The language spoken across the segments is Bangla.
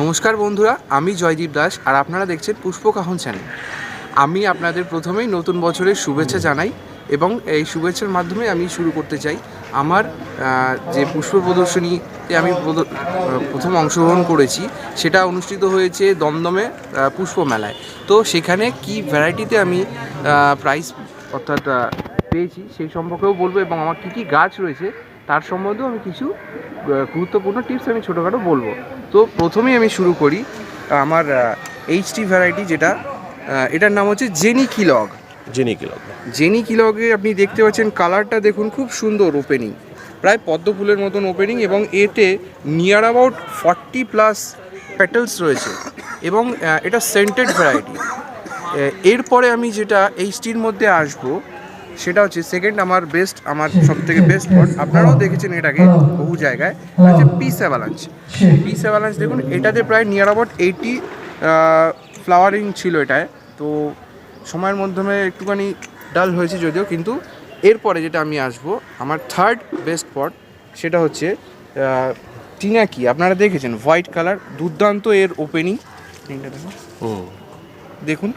নমস্কার বন্ধুরা, আমি জয়দীপ দাস আর আপনারা দেখছেন পুষ্পকাহন চ্যানেল। আমি আপনাদের প্রথমেই নতুন বছরের শুভেচ্ছা জানাই এবং এই শুভেচ্ছার মাধ্যমে আমি শুরু করতে চাই আমার যে পুষ্প প্রদর্শনীতে আমি প্রথম অংশগ্রহণ করেছি, সেটা অনুষ্ঠিত হয়েছে দমদমে পুষ্প মেলায়। তো সেখানে কি ভ্যারাইটিতে আমি প্রাইস অর্থাৎ পেয়েছি সেই সম্পর্কেও বলব এবং আমার কী কী গাছ রয়েছে তার সম্বন্ধেও আমি কিছু গুরুত্বপূর্ণ টিপস আমি ছোটোখাটো বলব। তো প্রথমেই আমি শুরু করি আমার এইচটি ভ্যারাইটি যেটা এটার নাম হচ্ছে জেনি কিলগ জেনি কিলো জেনি কিলগে আপনি দেখতে পাচ্ছেন কালারটা দেখুন খুব সুন্দর ওপেনিং প্রায় পদ্ম ফুলের মতন ওপেনিং এবং এতে near about forty plus petals রয়েছে এবং এটা সেন্টেড ভ্যারাইটি এরপরে আমি যেটা এইচটির মধ্যে আসব সেটা হচ্ছে সেকেন্ড আমার বেস্ট আমার সব থেকে বেস্ট স্পট আপনারাও দেখেছেন এটাকে বহু জায়গায়। হচ্ছে পিস অ্যাভালাঞ্চ পিস অ্যাভালাঞ্চ দেখুন এটাতে প্রায় নিয়ার অ্যাবাউট এইটি ফ্লাওয়ারিং ছিল এটায়। তো সময়ের মাধ্যমে একটুখানি ডাল হয়েছে যদিও কিন্তু এরপরে যেটা আমি আসব আমার থার্ড বেস্ট স্পট সেটা হচ্ছে টিনাকি। আপনারা দেখেছেন হোয়াইট কালার দুর্দান্ত এর ওপেনিং দেখুন।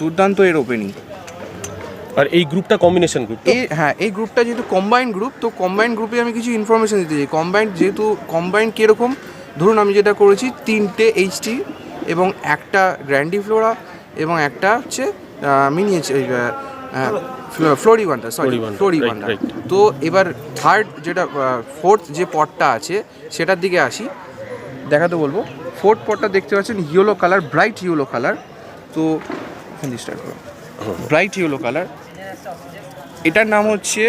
দুর্দান্ত এর ওপেনিং আর এই গ্রুপটা কম্বিনেশন গ্রুপ এই হ্যাঁ এই গ্রুপটা যেহেতু কম্বাইন গ্রুপ তো কম্বাইন্ড গ্রুপে আমি কিছু ইনফরমেশন দিতে চাই। কম্বাইন যেহেতু কম্বাইন্ড কীরকম? ধরুন আমি যেটা করেছি তিনটে এইচটি এবং একটা গ্র্যান্ডি ফ্লোরা এবং একটা হচ্ছে মিনিয়েছে floribunda sorry Floribunda, floribunda right, right. তো এবার থার্ড যেটা ফোর্থ যে পটটা আছে সেটার দিকে আসি। দেখাতে বলব। ফোর্থ পটটা দেখতে পাচ্ছেন yellow colour bright yellow colour তো এখান স্টার্ট করো। Bright yellow colour. এটার নাম হচ্ছে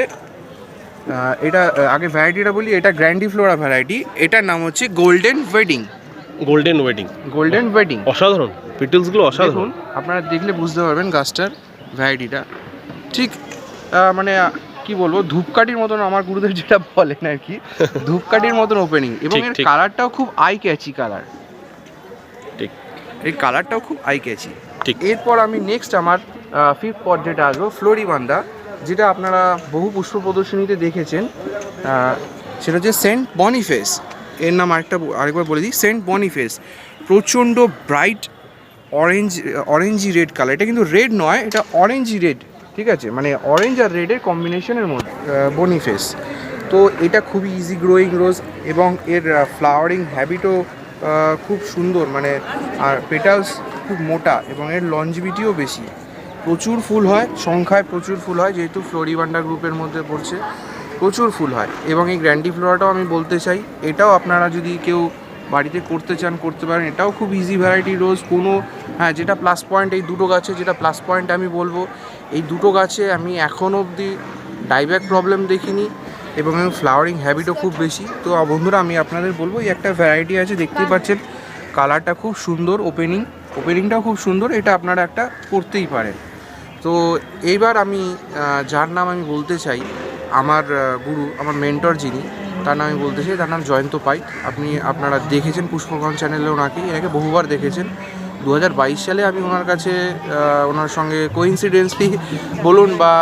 এটা আগে ভ্যারাইটিটা বলি এটা গ্র্যান্ডি ফ্লোরা ভ্যারাইটি এটার নাম হচ্ছে golden wedding. Golden wedding. Golden wedding. অসাধারণ পিটেলসগুলো অসাধারণ। আপনারা দেখলে বুঝতে পারবেন গাছটার ভ্যারাইটিটা। ঠিক মানে কি বলব ধূপকাঠির মতন আমার গুরুদেব যেটা বলেন আর কি ধূপকাঠির মতন ওপেনিং এবং এর কালারটাও খুব আই ক্যাচি কালার ঠিক। এই কালারটাও খুব আই ক্যাচি ঠিক। এরপর আমি নেক্সট আমার ফিফথ পট যেটা আসব ফ্লোরিবান্দা যেটা আপনারা বহু পুষ্প প্রদর্শনীতে দেখেছেন সেটা হচ্ছে সেন্ট বনিফেস। এর নাম আরেকটা আরেকবার বলে দিই, সেন্ট বনিফেস। প্রচণ্ড bright, orange, orangey red colour. এটা কিন্তু রেড নয়, এটা অরেঞ্জি রেড, ঠিক আছে? মানে অরেঞ্জ আর রেডের কম্বিনেশনের মধ্যে বনিফেস। তো এটা খুবই ইজি গ্রোয়িং রোজ এবং এর ফ্লাওয়ারিং হ্যাবিটও খুব সুন্দর। মানে আর পেটালস খুব মোটা এবং এর লঞ্জিভিটিও বেশি। প্রচুর ফুল হয়, সংখ্যায় প্রচুর ফুল হয়, যেহেতু ফ্লোরিবান্ডা গ্রুপের মধ্যে পড়ছে, প্রচুর ফুল হয়। এবং এই গ্র্যান্ডি ফ্লোরাটাও আমি বলতে চাই, এটাও আপনারা যদি কেউ বাড়িতে করতে চান, করতে পারেন। এটাও খুব ইজি ভ্যারাইটি রোজ কোনো হ্যাঁ যেটা প্লাস পয়েন্ট এই দুটো গাছে যেটা প্লাস পয়েন্ট আমি বলব, এই দুটো গাছে আমি এখন অবধি ডাইব্যাক প্রবলেম দেখিনি এবং ফ্লাওয়ারিং হ্যাবিটও খুব বেশি। তো বন্ধুরা, আমি আপনাদের বলব, এই একটা ভ্যারাইটি আছে, দেখতেই পাচ্ছেন কালারটা খুব সুন্দর ওপেনিং ওপেনিংটাও খুব সুন্দর, এটা আপনারা একটা করতেই পারেন। তো এইবার আমি যার নাম আমি বলতে চাই, আমার গুরু, আমার মেন্টর যিনি, তার নাম আমি বলতে চাই, তার নাম জয়ন্ত পাই আপনি, আপনারা দেখেছেন পুষ্পগঞ্জ চ্যানেলে ওনাকে এনাকে বহুবার দেখেছেন। দু হাজার বাইশ সালে আমি ওনার কাছে ওনার সঙ্গে কোইন্সিডেন্সলি বলুন বা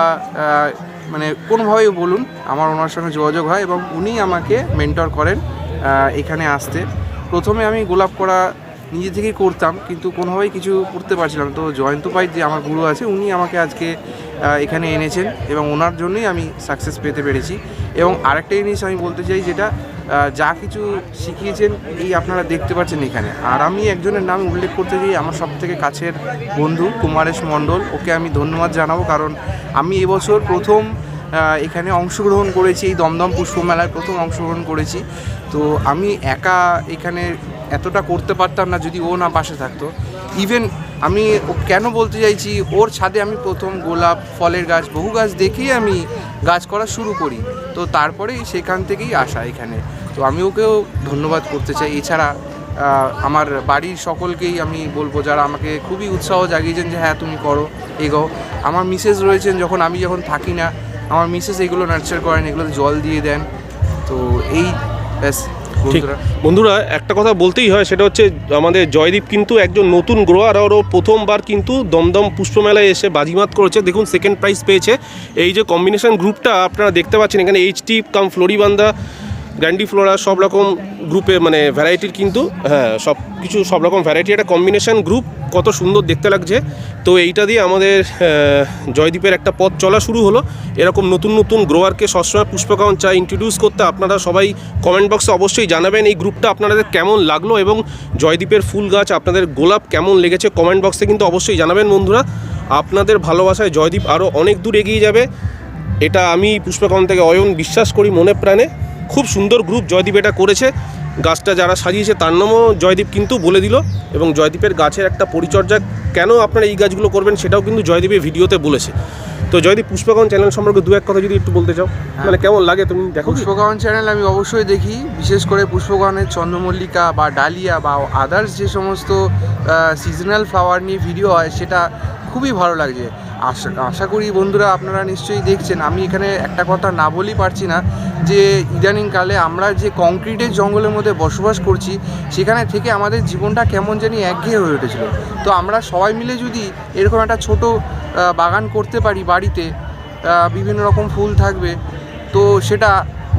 মানে কোনোভাবেই বলুন, আমার ওনার সঙ্গে যোগাযোগ হয় এবং উনি আমাকে মেন্টর করেন এখানে আসতে। প্রথমে আমি গোলাপ করা নিজে থেকেই করতাম, কিন্তু কোনোভাবেই কিছু করতে পারছিলাম তো জয়ন্ত পাই যে আমার গুরু আছে, উনি আমাকে আজকে এখানে এনেছেন এবং ওনার জন্যই আমি সাকসেস পেতে পেরেছি। এবং আরেকটা জিনিস আমি বলতে চাই, যেটা যা কিছু শিখিয়েছেন, এই আপনারা দেখতে পাচ্ছেন এখানে। আর আমি একজনের নাম উল্লেখ করতে চাই, আমার সব থেকে কাছের বন্ধু কুমারেশ মণ্ডল। ওকে আমি ধন্যবাদ জানাব, কারণ আমি এবছর প্রথম এখানে অংশগ্রহণ করেছি, এই দমদম পুষ্প মেলায় প্রথম অংশগ্রহণ করেছি। তো আমি একা এখানে এতটা করতে পারতাম না যদি ও না পাশে থাকতো। ইভেন আমি কেন বলতে চাইছি, ওর ছাদে আমি প্রথম গোলাপ, ফলের গাছ, বহু গাছ দেখেই আমি গাছ করা শুরু করি। তো তারপরেই সেখান থেকেই আসা এখানে। তো আমি ওকেও ধন্যবাদ করতে চাই। এছাড়া আমার বাড়ির সকলকেই আমি বলব যারা আমাকে খুবই উৎসাহ জাগিয়েছেন যে হ্যাঁ তুমি করো, এগো। আমার মিসেস রয়েছেন যখন আমি যখন থাকি না, আমার মিসেস এগুলো নার্চার করেন, এগুলোতে জল দিয়ে দেন। তো এই ব্যাস। ঠিক। বন্ধুরা, একটা কথা বলতেই হয়, সেটা হচ্ছে আমাদের জয়দীপ কিন্তু একজন নতুন গ্রোয়ার আর ও প্রথমবার কিন্তু দমদম পুষ্পমেলায় এসে বাজিমাত করেছে। দেখুন সেকেন্ড প্রাইজ পেয়েছে। এই যে কম্বিনেশন গ্রুপটা আপনারা দেখতে পাচ্ছেন, এখানে HT cum floribunda grandiflora সব রকম গ্রুপে মানে ভ্যারাইটির কিন্তু হ্যাঁ সব কিছু সব রকম ভ্যারাইটি একটা কম্বিনেশন গ্রুপ কত সুন্দর দেখতে লাগছে। তো এইটা দিয়ে আমাদের আহ, জয়দীপের একটা পথ চলা শুরু হলো। এরকম নতুন নতুন গ্রোয়ারকে সবসময় পুষ্পকাউন চা ইন্ট্রোডিউস করতে আপনারা সবাই কমেন্ট বক্সে অবশ্যই জানাবেন এই গ্রুপটা আপনাদের কেমন লাগল এবং জয়দীপের ফুল গাছ আপনাদের গোলাপ কেমন লেগেছে কমেন্ট বক্সে কিন্তু অবশ্যই জানাবেন বন্ধুরা। আপনাদের ভালোবাসায় জয়দীপ আরও অনেক দূর এগিয়ে যাবে। এটা আমি পুষ্পকাউন থেকে অয়ন বিশ্বাস করি মনে প্রাণে। খুব সুন্দর গ্রুপ জয়দীপ এটা করেছে। গাছটা যারা সাজিয়েছে তার নামও জয়দীপ কিন্তু বলে দিল। এবং জয়দীপের গাছের একটা পরিচর্যা কেন আপনারা এই গাছগুলো করবেন সেটাও কিন্তু জয়দীপের ভিডিওতে বলেছে। তো জয়দীপ পুষ্পকাউন চ্যানেল সম্পর্কে দু এক কথা যদি একটু বলতে চাও। মানে কেমন লাগে তুমি? দেখো। কি? পুষ্পকাহন চ্যানেল আমি অবশ্যই দেখি। বিশেষ করে পুষ্পকাহনের চন্দ্রমল্লিকা বা ডালিয়া বা আদার্স যে সমস্ত সিজনাল ফ্লাওয়ার নিয়ে ভিডিও হয় সেটা খুবই ভালো লাগছে। আশা আশা করি বন্ধুরা আপনারা নিশ্চয়ই দেখছেন। আমি এখানে একটা কথা না বলেই পারছি না। যে ইদানিংকালে আমরা যে কংক্রিটের জঙ্গলের মধ্যে বসবাস করছি সেখানে থেকে আমাদের জীবনটা কেমন জানি একঘেয়ে হয়ে উঠেছিল। তো আমরা সবাই মিলে যদি এরকম একটা ছোট বাগান করতে পারি বাড়িতে বিভিন্ন রকম ফুল থাকবে তো সেটা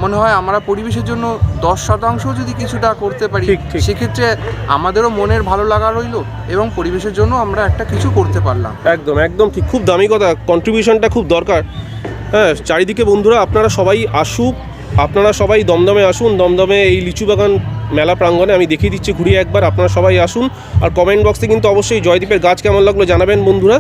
মনে হয় আমরা পরিবেশের জন্য দশ শতাংশ যদি কিছুটা করতে পারি। সেক্ষেত্রে আমাদেরও মনের ভালো লাগা রইল এবং পরিবেশের জন্য আমরা একটা কিছু করতে পারলাম। একদম একদম ঠিক। খুব দামি কথা কন্ট্রিবিউশনটা খুব দরকার। হ্যাঁ চারিদিকে বন্ধুরা আপনারা সবাই আসুক আপনারা সবাই দমদমে আসুন, দমদমে এই লিচু বাগান মেলা প্রাঙ্গণে আমি দেখিয়ে দিচ্ছি, ঘুরিয়ে একবার আপনারা সবাই আসুন। আর কমেন্ট বক্সে কিন্তু অবশ্যই জয়দীপের গাছ কেমন লাগল জানাবেন বন্ধুরা।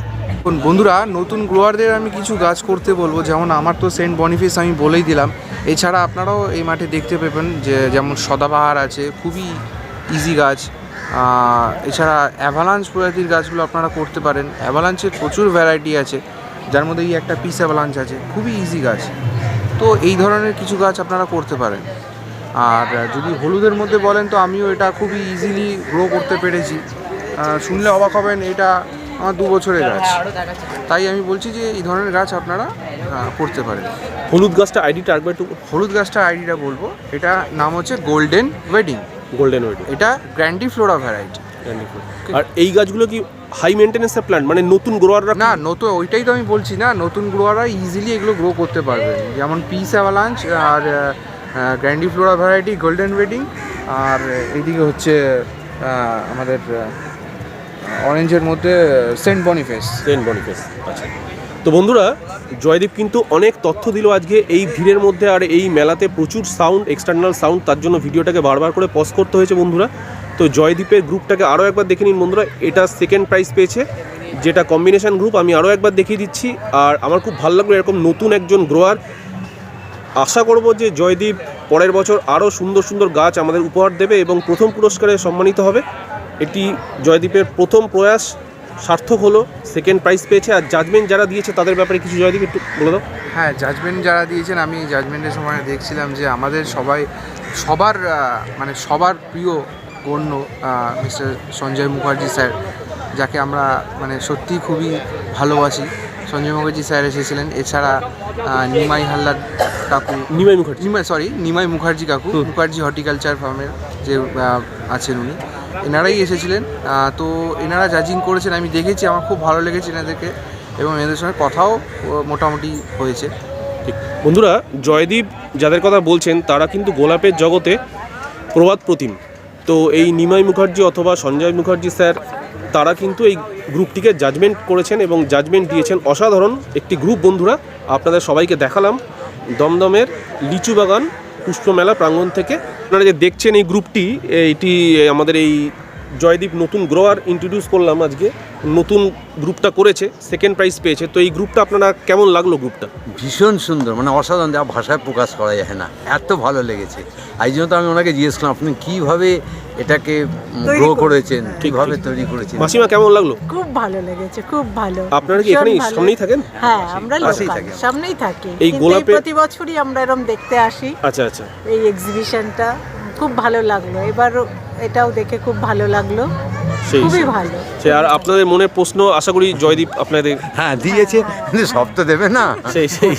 বন্ধুরা, নতুন গ্রোয়ারদের আমি কিছু গাছ করতে বলব, যেমন আমার তো সেন্ট বনিফিস আমি বলেই দিলাম। এছাড়া আপনারাও এই মাঠে দেখতে পাবেন যে যেমন সদাবাহার আছে, খুবই ইজি গাছ। এছাড়া অ্যাভালাঞ্চ প্রজাতির গাছগুলো আপনারা করতে পারেন। অ্যাভালাঞ্চের প্রচুর ভ্যারাইটি আছে, যার মধ্যে এই একটা পিস অ্যাভালাঞ্চ আছে, খুবই ইজি গাছ। তো এই ধরনের কিছু গাছ আপনারা করতে পারেন। আর যদি হলুদের মধ্যে বলেন তো আমিও এটা খুবই ইজিলি গ্রো করতে পেরেছি। শুনলে অবাক হবেন এটা আমার দু বছরের গাছ। তাই আমি বলছি যে এই ধরনের গাছ আপনারা করতে পারেন। হলুদ গাছটা আইডিটা একবার একটু হলুদ গাছটা আইডিটা বলব। এটা নাম হচ্ছে গোল্ডেন ওয়েডিং গোল্ডেন ওয়েডিং এটা গ্র্যান্ডি ফ্লোরা ভ্যারাইটি আর এই গাছগুলো কি হাই মেনটেন্সের প্ল্যান্ট মানে নতুন গ্রোয়াররা না নতুন ওইটাই তো আমি বলছি না নতুন গ্রোয়াররা ইজিলি এগুলো গ্রো করতে পারবে। যেমন পিস অ্যাভালাঞ্চ আর grandiflora variety golden wedding আর এইদিকে হচ্ছে আমাদের অরেঞ্জের মধ্যে সেন্ট বনিফেস সেন্ট বনিফেস আচ্ছা। তো বন্ধুরা জয়দীপ কিন্তু অনেক তথ্য দিল আজকে এই ভিড়ের মধ্যে আর এই মেলাতে প্রচুর সাউন্ড এক্সটার্নাল সাউন্ড তার জন্য ভিডিওটাকে বারবার করে পজ করতে হয়েছে বন্ধুরা। তো জয়দীপের গ্রুপটাকে আরও একবার দেখে নিন বন্ধুরা, এটা সেকেন্ড প্রাইজ পেয়েছে। যেটা কম্বিনেশন গ্রুপ আমি আরও একবার দেখিয়ে দিচ্ছি, আর আমার খুব ভালো লাগল এরকম নতুন একজন গ্রোয়ার আশা করব যে জয়দীপ পরের বছর আরও সুন্দর সুন্দর গাছ আমাদের উপহার দেবে এবং প্রথম পুরস্কারে সম্মানিত হবে। এটি জয়দীপের প্রথম প্রয়াস, সার্থক হলো সেকেন্ড প্রাইজ পেয়েছে। আর জাজমেন্ট যারা দিয়েছে তাদের ব্যাপারে কিছু জয়দীপ একটু বলে দাও। হ্যাঁ জাজমেন্ট যারা দিয়েছেন, আমি জাজমেন্টের সময় দেখছিলাম যে আমাদের সবাই, সবার মানে সবার প্রিয় গণ্য মিস্টার সঞ্জয় মুখার্জি স্যার যাকে আমরা মানে সত্যিই খুবই ভালোবাসি। সঞ্জয় মুখার্জি স্যার এসেছিলেন। এছাড়া নিমাই হালদার কাকু। নিমাই মুখার্জি। নিমাই সরি নিমাই মুখার্জি কাকু। মুখার্জি হর্টিকালচার ফার্মের যে আছেন উনি। এনারাই এসেছিলেন। তো এনারা জাজিং করেছেন আমি দেখেছি আমার খুব ভালো লেগেছে এনাদেরকে এবং এনাদের সঙ্গে কথাও মোটামুটি হয়েছে। ঠিক। বন্ধুরা জয়দীপ যাদের কথা বলছেন তারা কিন্তু গোলাপের জগতে প্রবাদ প্রতিম। তো এই নিমাই মুখার্জি অথবা সঞ্জয় মুখার্জি স্যার, তারা কিন্তু এই গ্রুপটিকে জাজমেন্ট করেছেন এবং জাজমেন্ট দিয়েছেন। অসাধারণ একটি গ্রুপ বন্ধুরা, আপনাদের সবাইকে দেখালাম। দমদমের লিচু বাগান পুষ্পমেলা প্রাঙ্গণ থেকে। আপনারা যে দেখছেন এই গ্রুপটি এটি আমাদের এই জয়দীপ নতুন গ্রোয়ার ইন্ট্রোডিউস করলাম আজকে নতুন গ্রুপটা করেছে সেকেন্ড প্রাইজ পেয়েছে। তো এই গ্রুপটা আপনারা কেমন লাগল গ্রুপটা ভীষণ সুন্দর মানে অসাধারণ যা ভাষায় প্রকাশ করা যায় না এত ভালো লেগেছে। এই জন্য তো আমি ওনাকে জিজ্ঞেস করলাম আপনি কীভাবে এটাকে গ্রো করেছেন। কীভাবে তৈরি করেছেন? মাসিমা কেমন লাগল? খুব ভালো লেগেছে খুব ভালো। আপনারা কি এখানেই সামনেই থাকেন? হ্যাঁ আমরা পাশেই লোকাল থাকি। সামনেই থাকি। এই গোলাপে- প্রতি বছরই আমরা এরকম দেখতে আসি। আচ্ছা আচ্ছা। এই এক্সিবিশনটা খুব ভালো লাগল। এবার এটাও দেখে খুব ভালো লাগল। সেই খুবই ভালো। সে আর আপনাদের মনে প্রশ্ন আশা করি জয়দীপ আপনাদের হ্যাঁ দিয়েছে সব তো দেবে না। সেই সেই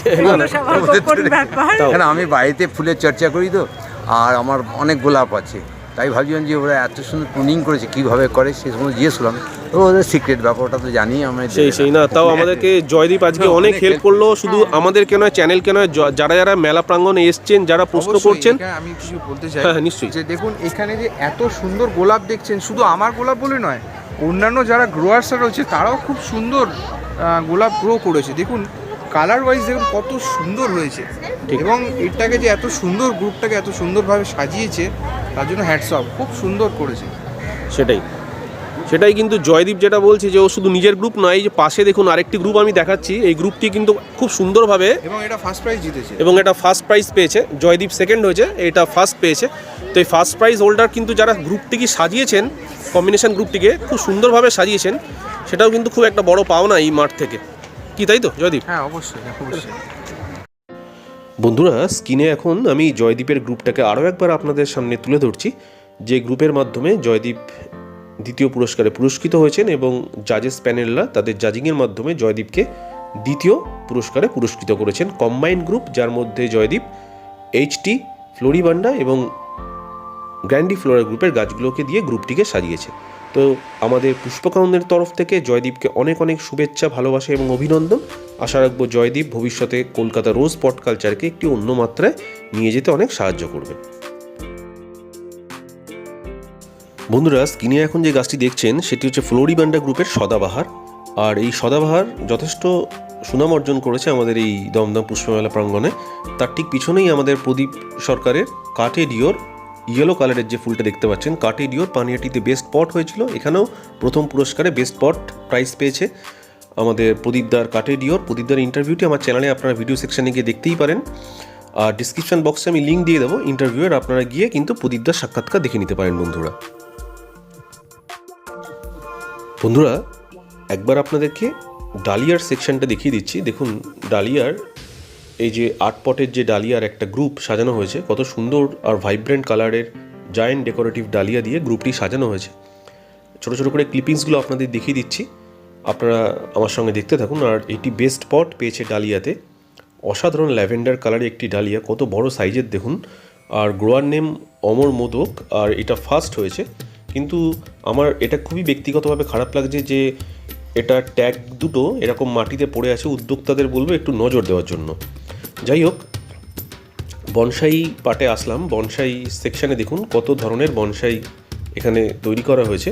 আমি বাড়িতে ফুলের চর্চা করি তো আর আমার অনেক গোলাপ আছে। তাই ভাবছিলাম যে ওরা এত সুন্দর টুনিং করেছে কীভাবে করে সে সময় জিজ্ঞেস করলাম তো ওদের সিক্রেট ব্যাপারটা তো জানি আমরা সেই সেই না তাও আমাদেরকে জয়দীপ আজকে অনেক হেল্প করল শুধু আমাদেরকে নয় চ্যানেলকে নয় যারা যারা মেলা প্রাঙ্গণে এসছেন যারা প্রশ্ন করছেন। আমি কিছু বলতে চাই। হ্যাঁ, হ্যাঁ, নিশ্চয়ই। যে দেখুন এখানে যে এত সুন্দর গোলাপ দেখছেন শুধু আমার গোলাপ বলে নয় অন্যান্য যারা গ্রোয়ার্সরা রয়েছে তারাও খুব সুন্দর গোলাপ গ্রো করেছে। দেখুন কালার ওয়াইজ দেখুন কত সুন্দর হয়েছে। এবং এটাকে যে এত সুন্দর গ্রুপটাকে এত সুন্দরভাবে সাজিয়েছে তার জন্য হ্যাটস অফ খুব সুন্দর করেছে। সেটাই। সেটাই কিন্তু জয়দীপ যেটা বলছে যে ও শুধু নিজের গ্রুপ নয় এই যে পাশে দেখুন আরেকটি গ্রুপ আমি দেখাচ্ছি এই গ্রুপটি কিন্তু খুব সুন্দরভাবে এবং এটা ফার্স্ট প্রাইজ জিতেছে। এবং এটা ফার্স্ট প্রাইজ পেয়েছে। জয়দীপ সেকেন্ড হয়েছে এটা ফার্স্ট পেয়েছে। তো এই ফার্স্ট প্রাইজ হোল্ডার কিন্তু যারা গ্রুপটিকে সাজিয়েছেন কম্বিনেশন গ্রুপটিকে খুব সুন্দরভাবে সাজিয়েছেন সেটাও কিন্তু খুব একটা বড় পাওনা এই মাঠ থেকে। কি তাই তো জয়দীপ? হ্যাঁ অবশ্যই অবশ্যই। বন্ধুরা, স্ক্রিনে এখন আমি জয়দীপের গ্রুপটাকে আরও একবার আপনাদের সামনে তুলে ধরছি, যে গ্রুপের মাধ্যমে জয়দীপ দ্বিতীয় পুরস্কারে পুরস্কৃত হয়েছেন এবং জাজেস প্যানেলরা তাদের জাজিংয়ের মাধ্যমে জয়দীপকে দ্বিতীয় পুরস্কারে পুরস্কৃত করেছেন। কম্বাইন্ড গ্রুপ, যার মধ্যে জয়দীপ এইচটি ফ্লোরিবান্ডা এবং গ্র্যান্ডি ফ্লোরা গ্রুপের গাছগুলোকে দিয়ে গ্রুপটিকে সাজিয়েছে তো আমাদের পুষ্পকানন্দের তরফ থেকে জয়দীপকে অনেক অনেক শুভেচ্ছা, ভালোবাসা এবং অভিনন্দন। আশা রাখব জয়দীপ ভবিষ্যতে কলকাতা রোজ পট কালচারকে একটি অন্য মাত্রায় নিয়ে যেতে অনেক সাহায্য করবে। বন্ধুরা স্ক্রিনে এখন যে গাছটি দেখছেন, সেটি হচ্ছে ফ্লোরিবান্ডা গ্রুপের সদাবাহার। আর এই সদাবাহার যথেষ্ট সুনাম অর্জন করেছে আমাদের এই দমদম পুষ্পমেলা প্রাঙ্গণে। তার ঠিক পিছনেই আমাদের প্রদীপ সরকারের কাঠে ডিওর ইয়েলো কালারের যে ফুলটা দেখতে পাচ্ছেন কাঠে ডিওর পানিয়াটিতে বেস্ট পট হয়েছিল। এখানেও প্রথম পুরস্কারে বেস্ট পট প্রাইজ পেয়েছে আমাদের প্রদীপদার কাঠে ডিওর প্রদীপদার ইন্টারভিউটি আমার চ্যানেলে আপনারা ভিডিও সেকশনে গিয়ে দেখতেই পারেন। আর ডিসক্রিপশন বক্সে আমি লিঙ্ক দিয়ে দেবো ইন্টারভিউয়ের আপনারা গিয়ে কিন্তু প্রদীপদার সাক্ষাৎকার দেখে নিতে পারেন বন্ধুরা। বন্ধুরা, একবার আপনাদেরকে ডালিয়ার সেকশনটা দেখিয়ে দিচ্ছি। দেখুন, ডালিয়ার এই যে আট পটের যে ডালিয়ার একটা গ্রুপ সাজানো হয়েছে, কত সুন্দর আর ভাইব্রেন্ট কালারের জায়েন্ট ডেকোরেটিভ ডালিয়া দিয়ে গ্রুপটি সাজানো হয়েছে। ছোটো ছোটো করে ক্লিপিংসগুলো আপনাদের দেখিয়ে দিচ্ছি। আপনারা আমার সঙ্গে দেখতে থাকুন আর এটি বেস্ট পট পেয়েছে ডালিয়াতে। অসাধারণ ল্যাভেন্ডার কালারের একটি ডালিয়া, কত বড় সাইজের দেখুন। আর গ্রোয়ার নেম অমর মোদক, আর এটা ফার্স্ট হয়েছে। কিন্তু আমার এটা খুবই ব্যক্তিগতভাবে খারাপ লাগছে যে এটা ট্যাগ দুটো এরকম মাটিতে পড়ে আছে, উদ্যোক্তাদের বলব একটু নজর দেওয়ার জন্য। যাই হোক বনসাই পাটে আসলাম। বনসাই সেকশানে দেখুন কত ধরনের বনসাই এখানে তৈরি করা হয়েছে।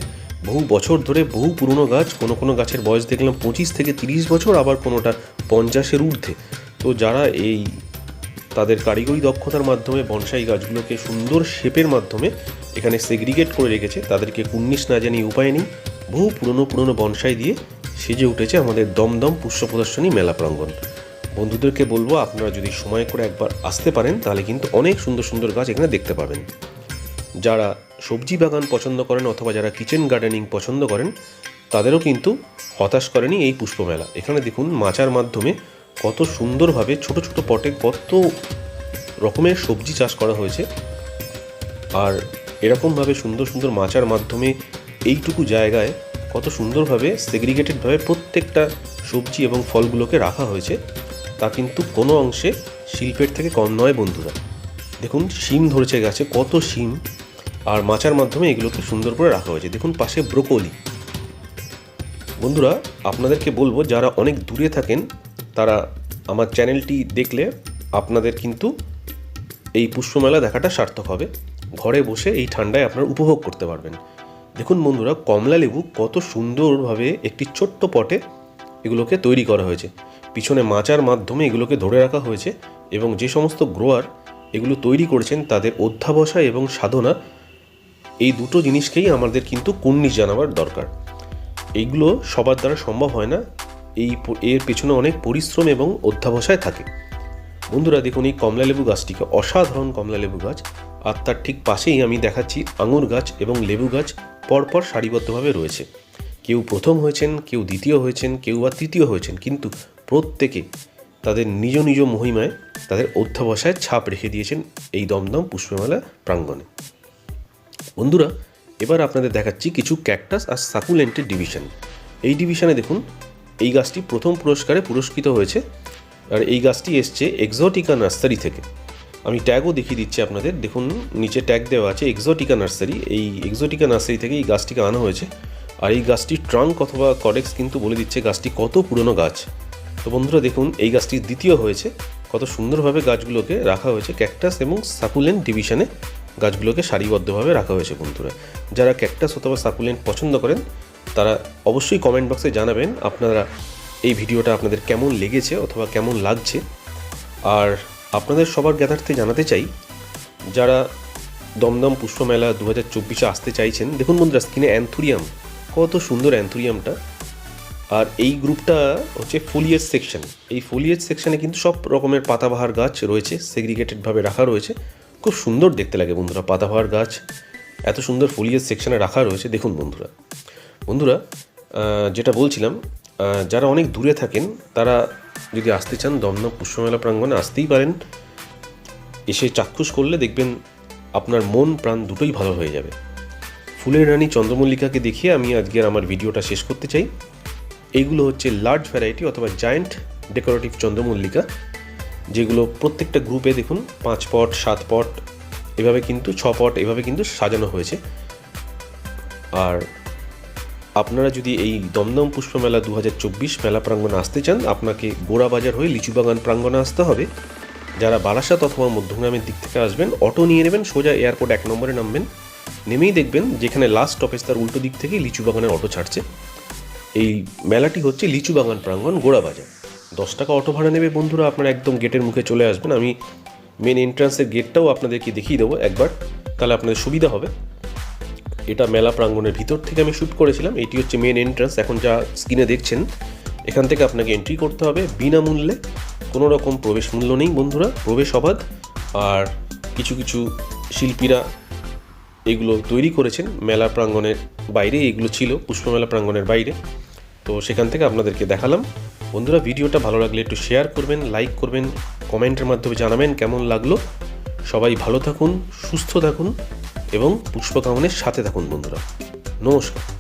বহু বছর ধরে বহু পুরনো গাছ, কোনো কোনো গাছের বয়স দেখলাম পঁচিশ থেকে তিরিশ বছর, আবার কোনোটা পঞ্চাশের ঊর্ধ্বে। তো যারা এই তাদের কারিগরি দক্ষতার মাধ্যমে বনসাই গাছগুলোকে সুন্দর শেপের মাধ্যমে এখানে সেগ্রিগেট করে রেখেছে, তাদেরকে কুন্নিশ না জানি উপায় নেই। বহু পুরনো পুরনো বনসাই দিয়ে সেজে উঠেছে আমাদের দমদম পুষ্প প্রদর্শনী মেলা প্রাঙ্গণ। বন্ধুদেরকে বলব, আপনারা যদি সময় করে একবার আসতে পারেন, তাহলে কিন্তু অনেক সুন্দর সুন্দর গাছ এখানে দেখতে পাবেন। যারা সবজি বাগান পছন্দ করেন অথবা যারা কিচেন গার্ডেনিং পছন্দ করেন, তাদেরও কিন্তু হতাশ করেনি এই পুষ্পমেলা। এখানে দেখুন মাচার মাধ্যমে কত সুন্দরভাবে ছোট ছোট পটে কত রকমের সবজি চাষ করা হয়েছে। আর এরকমভাবে সুন্দর সুন্দর মাচার মাধ্যমে এইটুকু জায়গায় কত সুন্দরভাবে সেগ্রিগেটেডভাবে প্রত্যেকটা সবজি এবং ফলগুলোকে রাখা হয়েছে। তা কিন্তু কোনো অংশে শিল্পের থেকে কম নয় বন্ধুরা। দেখুন, শিম ধরেছে গাছে, কত শিম। আর মাচার মাধ্যমে এগুলোকে সুন্দর করে রাখা হয়েছে। দেখুন, পাশে ব্রোকলি। বন্ধুরা, আপনাদেরকে বলব, যারা অনেক দূরে থাকেন, তারা আমার চ্যানেলটি দেখলে আপনাদের কিন্তু এই পুষ্পমেলা দেখাটা সার্থক হবে। ঘরে বসে এই ঠান্ডায় আপনারা উপভোগ করতে পারবেন। দেখুন বন্ধুরা কমলা লেবু কত সুন্দরভাবে একটি ছোট্ট পটে এগুলোকে তৈরি করা হয়েছে। পিছনে মাচার মাধ্যমে এগুলোকে ধরে রাখা হয়েছে এবং যে সমস্ত গ্রোয়ার এগুলো তৈরি করেছেন তাদের অধ্যাবসায় এবং সাধনা, এই দুটো জিনিসকেই আমাদের কিন্তু কুর্নিশ জানাবার দরকার। এইগুলো সবার দ্বারা সম্ভব হয় না, এই এর পেছনে অনেক পরিশ্রম এবং অধ্যাবসায় থাকে। বন্ধুরা, দেখুন এই কমলালেবু গাছটিকে অসাধারণ কমলালেবু গাছ, আর তার ঠিক পাশেই আমি দেখাচ্ছি আঙুর গাছ এবং লেবু গাছ পরপর সারিবদ্ধভাবে রয়েছে। কেউ প্রথম হয়েছেন, কেউ দ্বিতীয় হয়েছেন, কেউ বা তৃতীয় হয়েছেন, কিন্তু প্রত্যেকে তাদের নিজ নিজ মহিমায়, তাদের অধ্যাবসায় ছাপ রেখে দিয়েছেন এই দমদম পুষ্পমেলা প্রাঙ্গণে। বন্ধুরা, এবার আপনাদের দেখাচ্ছি কিছু ক্যাকটাস আর সাকুলেন্টের ডিভিশন। এই ডিভিশনে দেখুন, এই গাছটি প্রথম পুরস্কারে পুরস্কৃত হয়েছে আর এই গাছটি এসছে এক্সোটিকা নার্সারি থেকে। আমি ট্যাগও দেখিয়ে দিচ্ছি আপনাদের। দেখুন, নিচে ট্যাগ দেওয়া আছে এক্সোটিকা নার্সারি। এই এক্সোটিকা নার্সারি থেকে এই গাছটিকে আনা হয়েছে। আর এই গাছটির ট্রাঙ্ক অথবা কডেক্স কিন্তু বলে দিচ্ছে গাছটি কত পুরনো গাছ। তো বন্ধুরা দেখুন, এই গাছটি দ্বিতীয় হয়েছে। কত সুন্দরভাবে গাছগুলোকে রাখা হয়েছে। ক্যাকটাস এবং সাকুলেন্ট ডিভিশনে গাছগুলোকে সারিবদ্ধভাবে রাখা হয়েছে বন্ধুরা। যারা ক্যাকটাস অথবা সাকুলেন্ট পছন্দ করেন, তারা অবশ্যই কমেন্ট বক্সে জানাবেন আপনারা এই ভিডিওটা আপনাদের কেমন লেগেছে অথবা কেমন লাগছে। আর আপনাদের সবার জ্ঞাতার্থে জানাতে চাই, যারা দমদম পুষ্পমেলা দু হাজার চব্বিশে আসতে চাইছেন, দেখুন বন্ধুরা, স্কিনে অ্যান্থুরিয়াম, কত সুন্দর অ্যান্থুরিয়ামটা। আর এই গ্রুপটা হচ্ছে ফোলিয়েজ সেকশন এই ফোলিয়েজ সেকশনে কিন্তু সব রকমের পাতাবাহার গাছ রয়েছে সেগ্রিগেটেডভাবে রাখা রয়েছে। খুব সুন্দর দেখতে লাগে বন্ধুরা পাতাবাহার গাছ। এত সুন্দর ফোলিয়েজ সেকশনে রাখা রয়েছে। দেখুন বন্ধুরা। বন্ধুরা যেটা বলছিলাম যারা অনেক দূরে থাকেন, তারা যদি আসতে চান দমদম পুষ্পমেলা প্রাঙ্গণে, আসতেই পারেন। এসে চাক্ষুষ করলে দেখবেন আপনার মন, প্রাণ দুটোই ভালো হয়ে যাবে। ফুলের রানী চন্দ্রমল্লিকাকে দেখিয়ে আমি আজকের আমার ভিডিওটা শেষ করতে চাই। এইগুলো হচ্ছে লার্জ ভ্যারাইটি অথবা জায়ান্ট ডেকোরেটিভ চন্দ্রমল্লিকা, যেগুলো প্রত্যেকটা গ্রুপে দেখুন, পাঁচ পট, সাত পট, এভাবে কিন্তু, ছ পট, এভাবে কিন্তু সাজানো হয়েছে। আর আপনারা যদি এই দমদম পুষ্পমেলা দু হাজার চব্বিশ মেলা প্রাঙ্গণে আসতে চান, আপনাকে গোড়া বাজার হয়ে লিচু বাগান প্রাঙ্গণে আসতে হবে। যারা বারাসাত অথবা মধ্যগ্রামের দিক থেকে আসবেন, অটো নিয়ে নেবেন, সোজা এয়ারপোর্ট এক নম্বরে নামবেন। নেমেই দেখবেন, যেখানে লাস্ট স্টপেজ তার উল্টো দিক থেকে লিচু বাগানের অটো ছাড়ছে। এই মেলাটি হচ্ছে লিচু বাগান প্রাঙ্গণ গোড়া বাজার। দশ টাকা অটো ভাড়া নেবে বন্ধুরা, আপনারা একদম গেটের মুখে চলে আসবেন। আমি মেন এন্ট্রান্সের গেটটাও আপনাদেরকে দেখিয়ে দেবো একবার, তাহলে আপনাদের সুবিধা হবে। এটা মেলা প্রাঙ্গণের ভিতর থেকে আমি শ্যুট করেছিলাম, এটি হচ্ছে মেন এন্ট্রান্স এখন যা স্ক্রিনে দেখছেন, এখান থেকে আপনাকে এন্ট্রি করতে হবে। বিনামূল্যে কোনো রকম প্রবেশ মূল্য নেই বন্ধুরা, প্রবেশ অবাধ। আর কিছু কিছু শিল্পীরা এগুলো তৈরি করেছেন, মেলা প্রাঙ্গণের বাইরে, এগুলো ছিল পুষ্পমেলা প্রাঙ্গণের বাইরে। তো সেখান থেকে আপনাদেরকে দেখালাম। বন্ধুরা, ভিডিওটা ভালো লাগলে একটু শেয়ার করবেন লাইক করবেন কমেন্টের মাধ্যমে জানাবেন কেমন লাগল। সবাই ভালো থাকুন, সুস্থ থাকুন এবং পুষ্পকামনের সাথে থাকুন বন্ধুরা। নমস্কার।